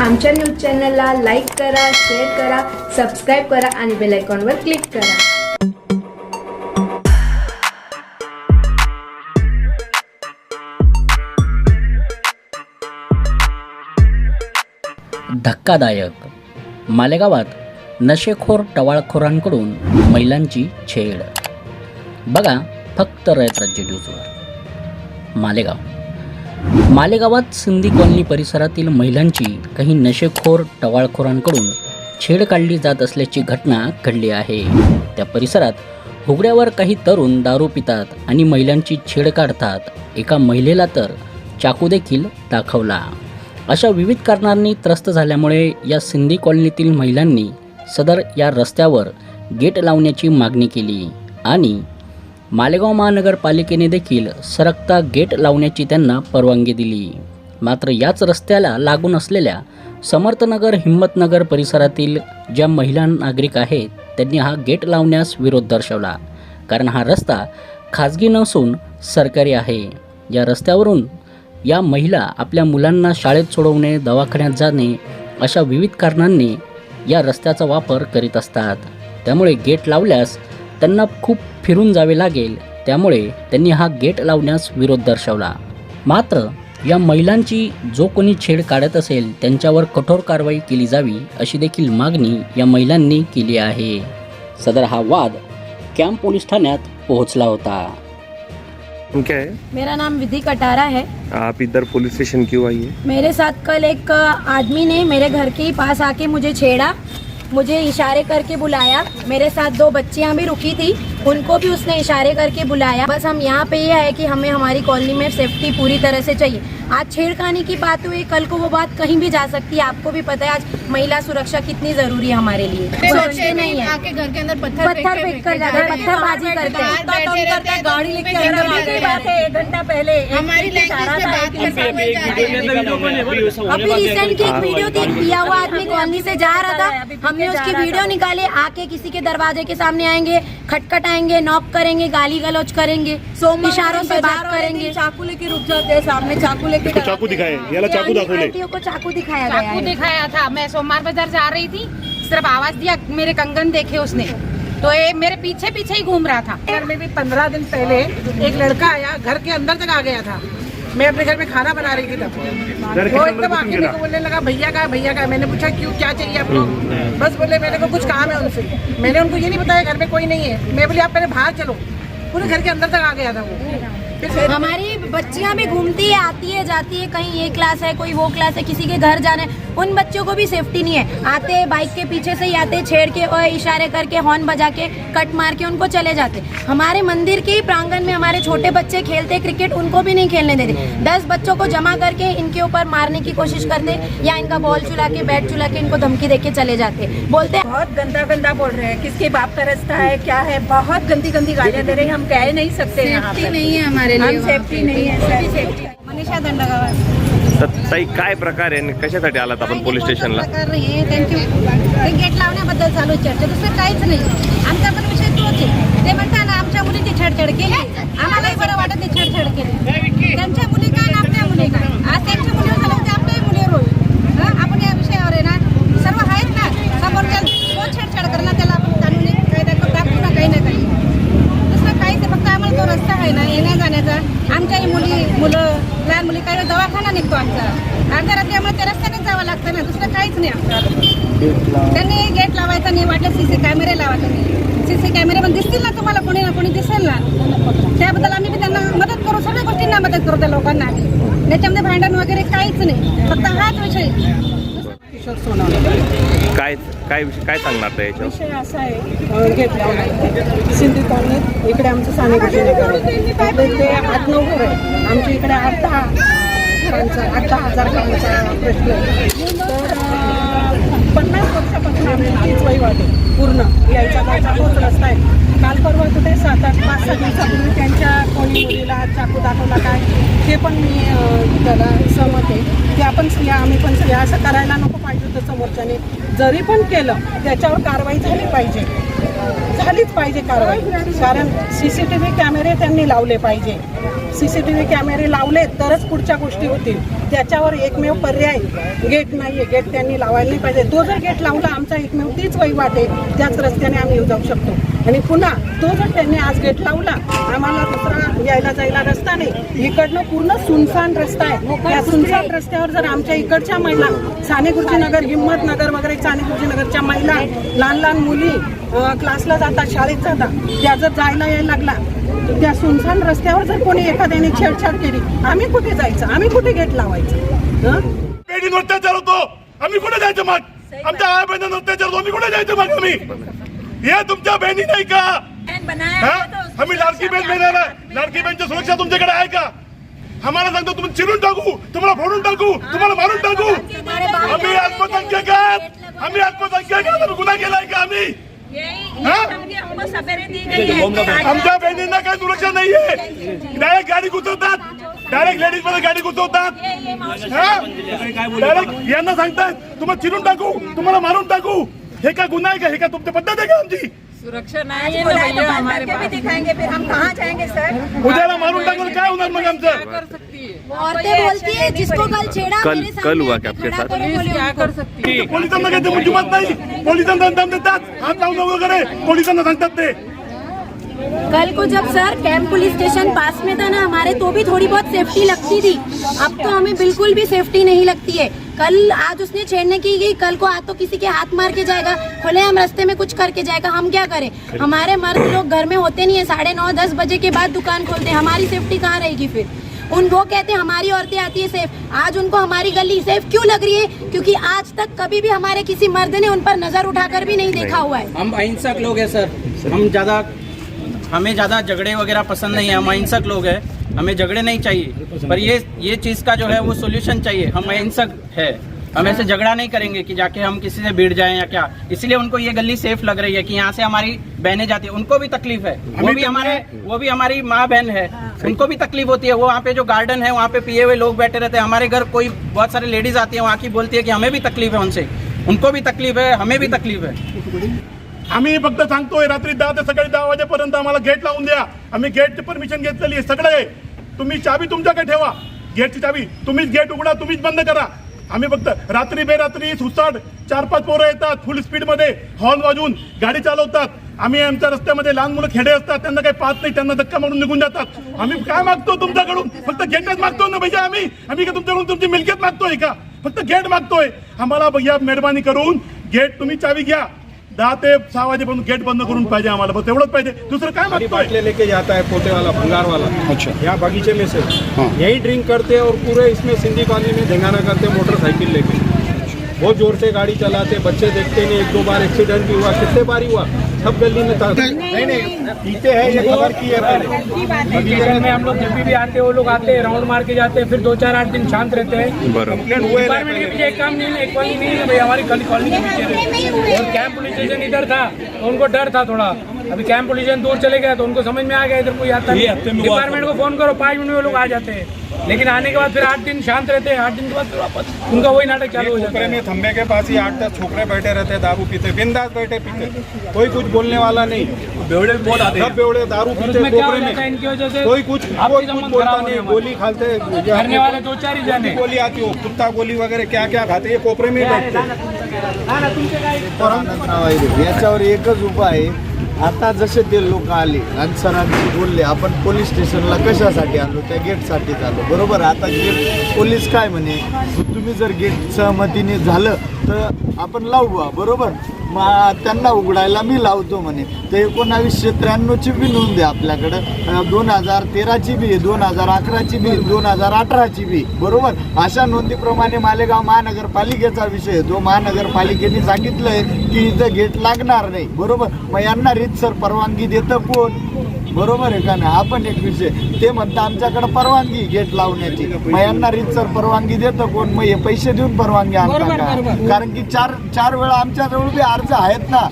आमच्या न्यूज चॅनलला लाईक करा शेअर करा सबस्क्राईब करा आणि बेल आयकॉनवर क्लिक करा. धक्कादायक. मालेगावात नशेखोर टवाळखोरांकडून महिलांची छेड. बघा फक्त रयत राज्य न्यूजवर. मालेगाव. मालेगावात सिंधी कॉलनी परिसरातील महिलांची काही नशेखोर टवाळखोरांकडून छेड काढली जात असल्याची घटना घडली आहे. त्या परिसरात हुगड्यावर काही तरुण दारू पितात आणि महिलांची छेड काढतात. एका महिलेला तर चाकू देखील दाखवला. अशा विविध कारणांनी त्रस्त झाल्यामुळे या सिंधी कॉलनीतील महिलांनी सदर या रस्त्यावर गेट लावण्याची मागणी केली आणि मालेगाव महानगरपालिकेने देखील सरकता गेट लावण्याची त्यांना परवानगी दिली. मात्र याच रस्त्याला लागून असलेल्या समर्थनगर हिंमतनगर परिसरातील ज्या महिला नागरिक आहेत त्यांनी हा गेट लावण्यास विरोध दर्शवला. कारण हा रस्ता खाजगी नसून सरकारी आहे. या रस्त्यावरून या महिला आपल्या मुलांना शाळेत सोडवणे दवाखान्यात जाणे अशा विविध कारणांनी या रस्त्याचा वापर करीत असतात. त्यामुळे गेट लावल्यास त्यांना खूप फिरून जावे लागेल. त्यामुळे त्यांनी हा गेट लावण्यास विरोध दर्शवला. मात्र या महिलांची जो कोणी छेड काढत असेल त्यांच्यावर कठोर कारवाई केली जावी अशी देखील मागणी या महिलांनी केली आहे. सदर हा वाद कॅम्प पोलीस ठाण्यात पोहोचला होता. क्या है मेरा नाम विधि कटारा है। आप इधर पुलिस स्टेशन क्यों आई है? मेरे साथ कल एक आदमी ने मेरे घर के ही पास आके मुझे छेड़ा। मुझे इशारे करके बुलाया। मेरे साथ दो बच्चियां भी रुकी थी। उनको भी उसने इशारे करके बुलाया। बस हम यहाँ पे ये है कि हमें हमारी कॉलोनी में सेफ्टी पूरी तरह से चाहिए। आज छेड़खानी की बात हुई कल को वो बात कहीं भी जा सकती है आपको भी पता है आज महिला सुरक्षा कितनी ज़रूरी है हमारे लिए। सोचते नहीं है आके घर के अंदर पत्थर पत्थर फेंक कर जाते हैं पत्थरबाजी करते हैं। हैं, गाड़ी लेके अंदर आ गए एक घंटा पहले हमारी हैं। अभी रिसेंट की एक वीडियो थी पिया हुआ आदमी कॉलोनी से जा रहा था हमने उसकी वीडियो निकाले आके किसी के दरवाजे के सामने आएँगे खटखट आएँगे नॉक करेंगे गाली गलौज करेंगे इशारों से बात करेंगे। चाकू लेके रुक जाते हैं सामने चाकू लेके तो चाकू दिखाए याला चाकू दाखवले। को चाकू दिखाया गया चाकू है। दिखाया था मैं सोमवार बाज़ार जा रही थी सिर्फ़ आवाज़ दिया मेरे कंगन देखे उसने। तो ये मेरे पीछे पीछे ही घूम रहा था। घर में भी पंद्रह दिन पहले एक लड़का आया घर के अंदर तक आ गया था। मैं अपने घर में खाना बना रही थी तब। वो एकदम आके मेरे को बोलने लगा भैया का भैया का है। मैंने पूछा क्यों क्या चाहिए आपको? बस बोले मेरे को कुछ काम है उनसे। मैंने उनको ये नहीं बताया घर में कोई नहीं है। मैं बोली आप पहले बाहर चलो। पूरे घर के अंदर तक आ गया था वो। हमारी बच्चियाँ भी घूमती है आती है जाती है कहीं ये क्लास है कोई वो क्लास है किसी के घर जाना है उन बच्चों को भी सेफ्टी नहीं है। आते हैं बाइक के पीछे से ही आते छेड़ के और इशारे करके हॉर्न बजा के कट मार के उनको चले जाते हमारे मंदिर के ही प्रांगण में हमारे छोटे बच्चे खेलते क्रिकेट उनको भी नहीं खेलने देते। दस बच्चों को जमा करके इनके ऊपर मारने की कोशिश करते या इनका बॉल चुला के बैट चुला के इनको धमकी दे के चले जाते बोलते हैं बहुत गंदा गंदा बोल रहे हैं किसके बाप का रास्ता है क्या है? बहुत गंदी गंदी गालियाँ दे रहे हैं हम कह नहीं सकते पे। नहीं है हमारे हम सेफ्टी नहीं सेफ्टी मनीषा तर ताई काय प्रकार आहे आणि कशासाठी आलात आपण पोलीस स्टेशनला? प्रकार त्यांची ते गेट लावण्याबद्दल चालू आहे चर्चा. दुसरं काहीच नाही. आमचा पण विषय तोच आहे. ते म्हणता ना आमच्या मुलीची छेडछाड केली. आम्हालाही बरं वाटत नाही छेडछाड केली. त्यांच्या मुली काय ना आपल्या मुली काय आज त्यांच्या मुलीवर झालं ते आपल्याही मुलीवर होईल हं? आपण या विषयावर आहे ना सर्व आहेत ना समोर त्या कोण छेडछाड करणार त्याला आपण कानूनी कायदा करून टाकू ना काही ना काही दुसरं काहीच नाही, फक्त आम्हाला तो रस्ता आहे ना येण्या जाण्याचा आमच्याही मुली मुलं लहान मुली काही वेळा दवाखाना निघतो आमचा अर्ध्या रात्री आम्हाला त्या रस्त्याने जावं लागतं ना दुसरं काहीच नाही आमचं त्यांनी गेट लावायचा नाही वाटलं सीसी कॅमेरे लावा तुम्ही सीसी कॅमेरे पण दिसतील ना तुम्हाला कोणी ना कोणी दिसेल ना त्याबद्दल आम्ही बी त्यांना मदत करू सगळ्या गोष्टींना मदत करू त्या लोकांना. आम्ही त्याच्यामध्ये भांडण वगैरे काहीच नाही. फक्त हाच विषय. किशोर सोनवणे. काय काय विषय काय सांगणार याच्यावर? विषय असा आहे घेतला सिंधी कॉलनीत इकडे आमचं साने ते आठ नऊ घर आहे आमच्या इकडे आठ दहा घरांचा आठ दहा हजार घरांचा प्रश्न आहे. तर पन्नास वर्षापासून आम्ही तीच वहिवाट आहे पूर्ण. यायचा जायचा तोच रस्ता आहे काल परवा कुठे सात आठ पाच सहा दिवसापूर्वी त्यांच्या कोणी मुलीला चाकू दाखवला काय ते पण मी त्याला सहमत आहे. की आपण स्त्रिया आम्ही पण स्त्रिया असं करायला नको पाहिजे होतं समोरच्याने. जरी पण केलं त्याच्यावर कारवाई झाली पाहिजे. झालीच पाहिजे कारवाई. कारण सी सी टी व्ही कॅमेरे त्यांनी लावले पाहिजे. सी सी टी व्ही कॅमेरे लावले तरच पुढच्या गोष्टी होतील. त्याच्यावर एकमेव पर्याय गेट नाही आहे गेट त्यांनी लावायला नाही पाहिजे. तो जर गेट लावला आमचा एकमेव तीच वहिवाट आहे. त्याच रस्त्याने आम्ही जाऊ शकतो. आणि पुन्हा तो जर त्यांनी आज गेट लावला आम्हाला दुसरा यायला जायला रस्ता नाही. इकडनं पूर्ण सुनसान रस्ता आहे. त्या सुनसान रस्त्यावर जर आमच्या इकडच्या महिला साने गुरुजीनगर हिम्मतनगर वगैरे साने गुरुजीनगरच्या महिला लहान लहान मुली क्लासला जातात शाळेत जातात त्या जर जायला यायला लागला त्या सुनसान रस्त्यावर जर कोणी एखाद्याने छेडछाड केली आम्ही कुठे जायचं? आम्ही कुठे गेट लावायचं? हं? अत्याचार होतो. आम्ही कुठे जायचं मग? आमच्या आई बहिणींवर अत्याचार होतो. आम्ही कुठे जायचं मग आम्ही? हे तुमच्या बहिणी नाही का? हा? आम्ही लाडकी बहीण आहे. लाडकी बहीणची सुरक्षा तुमच्याकडे आहे का? आम्हाला सांगतो तुम्ही चिरून टाकू तुम्हाला फोडून टाकू तुम्हाला मारून टाकू। आम्ही अल्पसंख्याक आहात आम्ही अल्पसंख्याक गुन्हा केलाय का आम्ही आमच्या बहिणींना काही सुरक्षा नाहीये डायरेक्ट गाडी घुसवतात डायरेक्ट लेडीजमध्ये गाडी घुसवतात डायरेक्ट यांना सांगतात तुम्हाला चिरून टाकू तुम्हाला मारून टाकू। हे काय? गुन्हा आहे का हे काय तुमची पद्धत आहे का आमची सुरक्षा नहीं है तो भैया हमारे भी दिखाएँगे फिर हम कहाँ जाएँगे सर? उद्याला मारून टाकून काय होणार मग आमचं औरतें बोलती है जिसको कल छेड़ा कल- कल हुआ क्या आपके साथ? करो बोले उनको। पोलिसांना काही ते हिंमत नाही। पोलिसांना दम देतात हात लावून वगैरे पोलिसांना सांगतात ते कल को जब सर कैंप पुलिस स्टेशन पास में था ना हमारे तो भी थोड़ी बहुत सेफ्टी लगती थी। अब तो हमें बिल्कुल भी सेफ्टी नहीं लगती है। कल आज उसने छेड़ने की गई कल को आज तो किसी के हाथ मार के जाएगा। खुले हम रास्ते में कुछ करके जाएगा हम क्या करें? हमारे मर्द लोग घर में होते नहीं है। साढ़े नौ दस बजे के बाद दुकान खोलते हैं। हमारी सेफ्टी कहाँ रहेगी फिर? उन वो कहते हैं हमारी औरतें आती है सेफ़ आज उनको हमारी गली सेफ़ क्यों लग रही है? क्योंकि आज तक कभी भी हमारे किसी मर्द ने उन पर नज़र उठाकर भी नहीं देखा हुआ है। हम अहिंसक लोग हैं सर। हम ज़्यादा हमें ज़्यादा झगड़े वगैरह पसंद नहीं है। हम अहिंसक लोग हैं। हमें झगड़े नहीं चाहिए। पर ये ये चीज़ का जो है वो सोल्यूशन चाहिए। हम अहिंसक है। हम ऐसे झगड़ा नहीं करेंगे कि जाके हम किसी से भीड़ जाएँ या क्या। इसलिए उनको ये गली सेफ़ लग रही है कि यहाँ से हमारी बहनें जाती है। उनको भी तकलीफ़ है। वो भी हमारे वो भी हमारी माँ बहन है। उनको भी तकलीफ़ होती है। वो वहाँ पे जो गार्डन है वहाँ पे पिए हुए लोग बैठे रहते हैं। हमारे घर कोई बहुत सारे लेडीज़ आती है वहाँ की बोलती है कि हमें भी तकलीफ़ है उनसे। उनको भी तकलीफ़ है हमें भी तकलीफ़ है। आम्ही फक्त सांगतोय रात्री दहा ते सकाळी दहा वाजेपर्यंत आम्हाला गेट लावून द्या. आम्ही गेटची परमिशन घेतलेली आहे. सगळं आहे तुम्ही चाबी तुमच्याकडे ठेवा. गेटची चाबी. तुम्हीच गेट उघडा तुम्हीच बंद करा. आम्ही फक्त रात्री बेरात्री सुसाट चार पाच पोरं येतात फुल स्पीडमध्ये हॉर्न वाजवून गाडी चालवतात. आम्ही आमच्या रस्त्यामध्ये लहान मुलं खेडे असतात. त्यांना काही पाहत नाही. त्यांना धक्का मारून निघून जातात. आम्ही काय मागतो तुमच्याकडून? फक्त गेटच मागतो ना भैया आम्ही? आम्ही का तुमच्याकडून तुमची मिलकत मागतोय का? फक्त गेट मागतोय. आम्हाला भैया मेहरबानी करून गेट तुम्ही चावी घ्या. दहा ते सहा वाजेपर्यंत गेट बंद करून पाहिजे आम्हाला. बस एवढंच पाहिजे. दुसरं काय पानी मागतोय? बाटले लेके जाता है पोते वाला भंगार वाला अच्छा. यहाँ बगीचे में से यही ड्रिंक करते हैं और पूरे इसमें सिंधी कॉलोनी में धिंगाना करते हैं मोटरसाइकिल लेके. बहुत जोर से गाड़ी चलाते बच्चे देखते नहीं एक दो बार एक्सीडेंट भी हुआ कितने बार ही हुआ? सब गली में था। नहीं नहीं पीते हैं ये खबर की है पहले। में हम लोग जब भी आते हैं वो लोग आते हैं राउंड मार के जाते हैं फिर दो चार आठ दिन शांत रहते हैं। बरोबर। कंप्लेंट हुए डिपार्टमेंट के पीछे एक काम नहीं है एक कॉलोनी नहीं है भाई हमारी कल कॉलोनी के पीछे और कैंप पुलिस स्टेशन इधर था तो उनको डर था थोड़ा। अभी कैंप पुलिस स्टेशन दूर चले गए तो उनको समझ में आ गया इधर कोई आता नहीं। डिपार्टमेंट को फ़ोन करो पाँच मिनट में लोग आ जाते हैं। लेकिन आने के बाद फिर आठ दिन शांत रहते हैं आठ दिन के बाद फिर वापस। उनका वही नाटक चालू हो जाता है। में थम्बे के पास ही आठ दस छोकरे बैठे रहते हैं दारू पीते बिंदास बैठे पीते। कोई कुछ बोलने वाला नहीं। बेवड़े बहुत आते सब बेवड़े दारू पीते क्या हो है में। इनकी वजह से कोई कुछ कोई कुछ बोलता नहीं गोली खाते करने वाले दो चार ही जाने। गोली आती हो कुत्ता गोली वगैरह क्या क्या खाते ये कोपरे में ही बैठते याच्यावर एकच उपाय आहे आता जसे ते लोक आले आणि सरांशी बोलले आपण पोलीस स्टेशनला कशासाठी आलो? त्या गेटसाठीच आलो. बरोबर? आता गेट पोलीस काय म्हणे? तुम्ही जर गेट सहमतीने झालं तर आपण लावू बरोबर? मग त्यांना उघडायला मी लावतो म्हणे. तर एकोणावीसशे त्र्याण्णवची बी नोंद आहे आपल्याकडं. दोन हजार तेराची बी आहे दोन हजार अकराची बी दोन हजार अठराची बी बरोबर? अशा नोंदीप्रमाणे मालेगाव महानगरपालिकेचा विषय तो महानगरपालिकेने सांगितलं आहे की इथं गेट लागणार नाही. बरोबर? मग यांना रीतसर परवानगी देतं कोण? बरोबर आहे का नाही? हा पण एक विषय ते म्हणतं आमच्याकडे परवानगी गेट लावण्याची. मग यांना रीतसर परवानगी देतं कोण? मग हे पैसे देऊन परवानगी आणतात का? कारण की चार चार वेळा आमच्याजवळ बी अर्ज आहेत ना.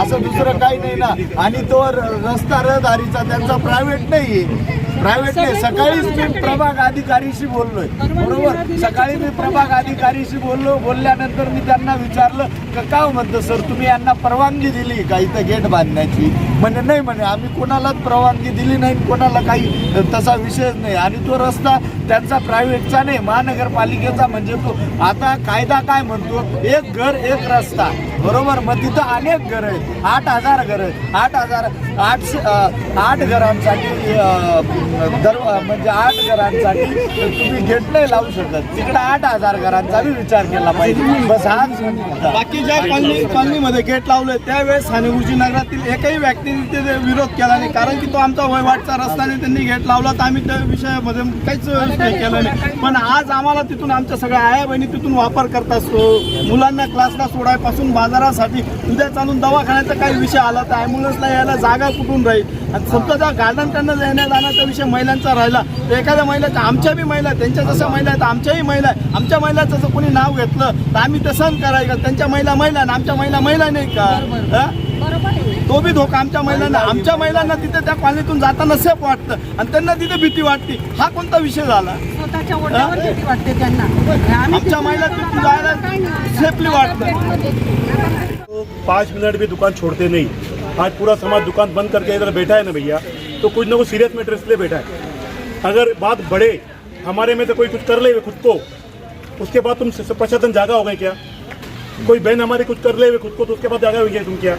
असं दुसरं काही नाही ना. आणि तो रस्ता रहदारीचा त्यांचा प्रायव्हेट नाही आहे. प्रायव्हेट नाही सकाळीच मी प्रभाग अधिकारीशी बोललोय. बरोबर? सकाळी मी प्रभाग अधिकारीशी बोललो. बोलल्यानंतर मी त्यांना विचारलं का हो? म्हणतं सर तुम्ही यांना परवानगी दिली का इथं गेट बांधण्याची? म्हणे नाही म्हणे आम्ही कोणालाच परवानगी दिली नाही कोणाला काही तसा विषयच नाही. आणि तो रस्ता त्यांचा प्रायव्हेटचा नाही महानगरपालिकेचा. म्हणजे तो आता कायदा काय म्हणतो? एक घर एक रस्ता. बरोबर? मग तिथं अनेक घर आहेत. आठ हजार घर आहेत. आठ हजार आठशे आठ घरांसाठी दर म्हणजे आठ घरांसाठी तुम्ही गेट नाही लावू शकत. तिकडे आठ हजार घरांचा बी विचार केला पाहिजे. बस हाच बाकी ज्या कॉलनी कॉलनीमध्ये गेट लावले त्यावेळेस सानेगुरुजी नगरातील एकही व्यक्तीने तिथे विरोध केला नाही. कारण की तो आमचा वयवाटचा रस्त्याने त्यांनी गेट लावला तर आम्ही त्या विषयामध्ये काहीच केलं नाही. पण आज आम्हाला तिथून आमच्या सगळ्या आया बहिणी तिथून वापर करत असतो. मुलांना क्लासला सोडायपासून बाजारासाठी उद्या चालून दवाखान्याचा काही विषय आला तर ॲम्ब्युलन्सला यायला जागा कुठून राहील? आणि समजा गार्डन त्यांना येण्या जाण्याचा विषय महिलांचा राहिला. तर एखाद्या महिलाच्या आमच्या बी महिला त्यांच्या जशा महिला आहेत आमच्याही महिला आहे आमच्या महिलाचं जर कोणी नाव घेतलं तर आम्ही ते सहन करायचं. त्यांच्या महिला महिला आणि आमच्या महिला महिला नाही का? हा? तो बी धोका आमच्या महिलांना. आमच्या महिलांना तिथे त्या कॉलनीतून जाताना सेफ वाटतं. आणि त्यांना तिथे भीती वाटते. हा कोणता विषय झाला? स्वतःच्या ओढ्यावर भीती वाटते त्यांना. आम्ही आमच्या महिला तिथून जायला सेफली वाटतं. तो पाँच मिनट भी दुकान छोड़ते नहीं. आज पूरा समाज दुकान बंद करके इधर बैठा है ना भैया? तो कुछ ना कुछ सीरियस मैटर इसलिए बैठा है। अगर बात बढ़े हमारे में से कोई कुछ कर ले खुद को उसके बाद तुम प्रशासन जागा हो गए क्या? कोई बहन हमारी कुछ कर ले खुद को तो उसके बाद जागा हुई है तुम क्या?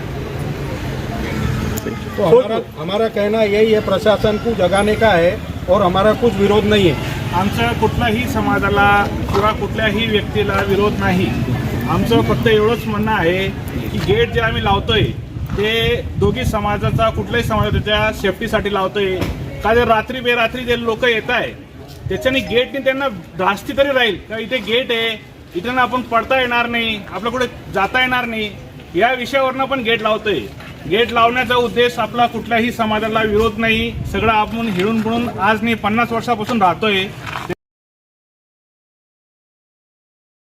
तो हमारा हमारा कहना यही है प्रशासन को जगाने का है और हमारा कुछ विरोध नहीं है। आमच्या कुठल्याही समाजाला किंवा कुठल्याही व्यक्तीला विरोध नाही. आमचं फक्त एवढंच म्हणणं आहे की गेट जे आम्ही लावतोय ते दोघी समाजाचा कुठल्याही समाजाच्या सेफ्टीसाठी लावतोय. का जर रात्री बेरात्री जे लोक येत आहे त्याच्याने गेटने त्यांना धास्ती तरी राहील. का इथे गेट आहे इथं आपण पडता येणार नाही आपल्या कुठे जाता येणार नाही या विषयावरनं पण गेट लावतोय. गेट लावण्याचा उद्देश आपला कुठल्याही समाजाला विरोध नाही. सगळं आपण हिळून बुळून आज मी पन्नास वर्षापासून राहतोय.